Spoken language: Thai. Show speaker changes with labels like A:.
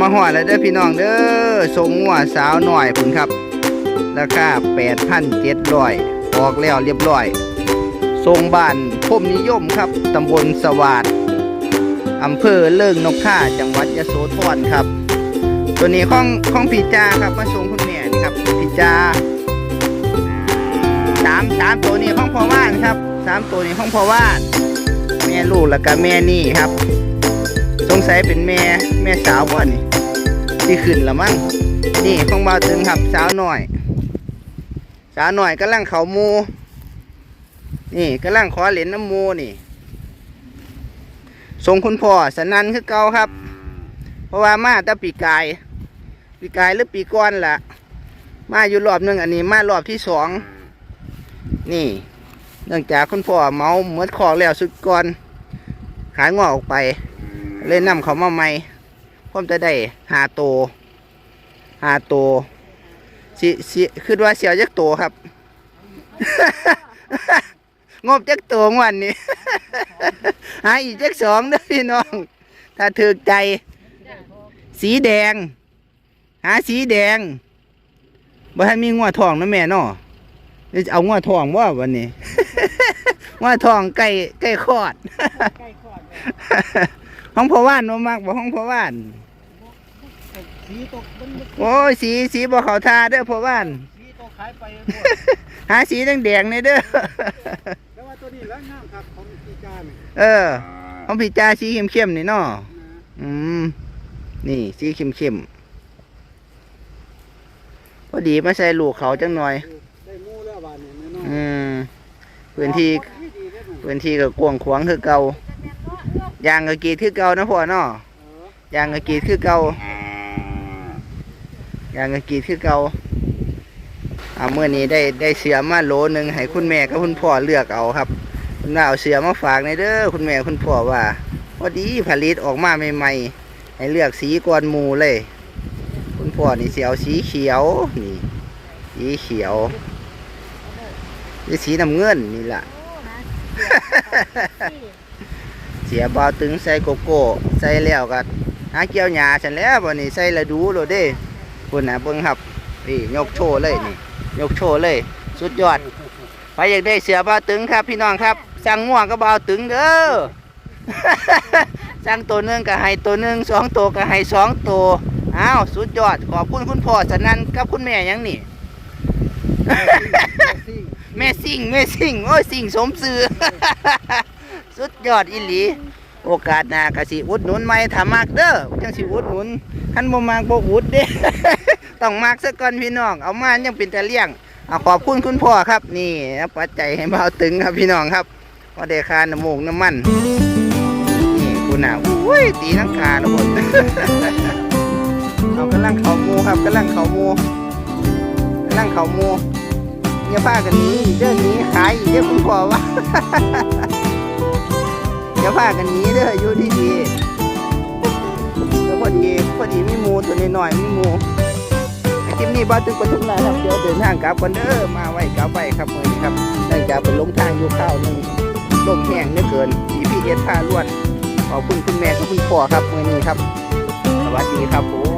A: มาหอดแล้วเด้อพี่น้องเด้อสมงัวสาวหน่อยพุ่นครับ ราคา8,700ออกแล้วเรียบร้อย ทรงบ้านพมนิยมครับตำบลสวาดอำเภอเลิงนกท่าจังหวัดยโสธรครับ ตัวนี้ของของพี่จาครับมาส่งคุณแม่นี่ครับพี่จาสามสามตัวนี้ของพ่อว่านครับสามตัวนี้ของพ่อว่าน แม่ลูกแล้วก็แม่นี่ครับ สงสัยเป็นแม่แม่สาวบ่นี่ที่ขึ้นละมั้งนี่ของบ่าวถึงครับสาวหน่อย สาวหน่อยกำลังเขามูนี่กำลังขอเหรียญน้ำมูนี่ส่งคุณพ่อสนันคือเก่าครับ เพราะว่ามาแต่ปีกาย ปีกายหรือปีก้อนล่ะมาอยู่รอบหนึงอันนี้มารอบที่สองนี่ เนื่องจากคุณพ่อเมาเมื่อดคอกแล้วสุดก่อน ขายงอออกไป เลยนำเขามาใหม่พร้อมจะได้หาโตหาโตสิสิคือว่าเสียวจักโตครับ งบจักโตงวันนี้ หาอีกจักสองเด้อพี่น้อง ถ้าถือใจ สีแดง หาสีแดงบ่ทันมีงัวทองนะแม่นาะเอางัวทองว่าวันนี้งัวทองใกล้ใกล้คอด
B: ใกล้คลอด
A: ห้องพ่อว่านโนมากบ่ห้องพ่อว่าน
B: สีตกมัน
A: โอ้ยสีสีบ่เขาทาเด้อพ่อว่าน
B: สีตกขายไป
A: หาสีแดงๆนี่เด้อ
B: แต่ว่าตัวนี้แล้วงามครับของปีกาเนี่ย
A: เออห้องพี่จ้าสีเข้มๆนี่เนาะอืม นี่สีเข้มๆพอดีมาใส่ลูกเขาจังหน่อย
B: ได้งูแล้วบานเนี่ยแน่นอน
A: อืมพื้นที่
B: ดีๆเด้อหนู
A: พื้นที่ก็กว้างขวางคือเก่า ยางก็กรีดคือเก่านะพ่อเนาะ
B: เออยา
A: งก็กรีดคือเก่ายางก็กรีดคือเก่าอ่าเมื่อนี้ได้ได้เสือมาโหลหนึ่งให้คุณแม่กับคุณพ่อเลือกเอาครับคุณน้าเอาเสือมาฝากในเด้อคุณแม่คุณพ่อว่าพอดีผลิตออกมาใหม่ๆให้เลือกสีก่อนหมูเลย คุณพ่อนี่เสียวสีเขียวนี่สีเขียวนี่สีน้ำเงินนี่ล่ะเสียบาตึงใส่โกโก้ใส่แล้วก็หาเกี่ยวหญ้าฉันแล้ววันนี้ใส่ละดูโลดเด้คุณนะเบิ่งครับนี่ยกโชว์เลยนี่ ยกโชว์เลย สุดยอดใครอยากได้เสือบาตึงครับ พี่น้องครับ สั่งง่วงก็บาตึงเด้อสั่งตัวหนึ่งก็ให้ตัวหนึ่งสองตัวก็ให้สองตัวอ้าวสุดยอดขอบคุณคุณพ่อสนันกับคุณแม่ยังนี่แม่สิ่งแม่สิ่งโอ้ยสิ่งสมซื่อ สุดยอดอีหลี โอกาสหน้าก็สิอุดหนุนใหม่ถามักเด้อจังสิอุดหนุนคันบ่มักบ่อุดเด้ ต้องมักซะก่อนพี่น้อง เอามายังเป็นแตะเลี่ยงเอาขอบคุณคุณพ่อครับ นี่ปัจจัยให้เบาตึงครับพี่น้องครับพอได้คาน้ำมูกน้ำมันนี่คุณน่ะอุ้ยตีนังคาแล้วหมดเอากำลังเข่ามูครับกำลังเข่ามูกำลังเข่ามูอย่าพากันนี้เรื่องนี้ขายอีกเด้อคุณพ่อว่า อย่าพากันหนี้เด้ออยู่ดีแล้วพอดีพอดีมีมูตัวน้อยๆมีมูคลิปนี้บ้านตึกปทุมราชครับเดี๋ยวเดินทางกลับกันเด้อมาไว้กลับไปครับเมื่อนี้ครับเนื่องจากเป็นลงทางอยู่ข้าวหนึ่งลมแห้งเหลือเกินพีพีเอสพาล้วนขอบคุณคุณแม่ขอบคุณพ่อครับเมื่อนี้ครับ สวัสดีครับผม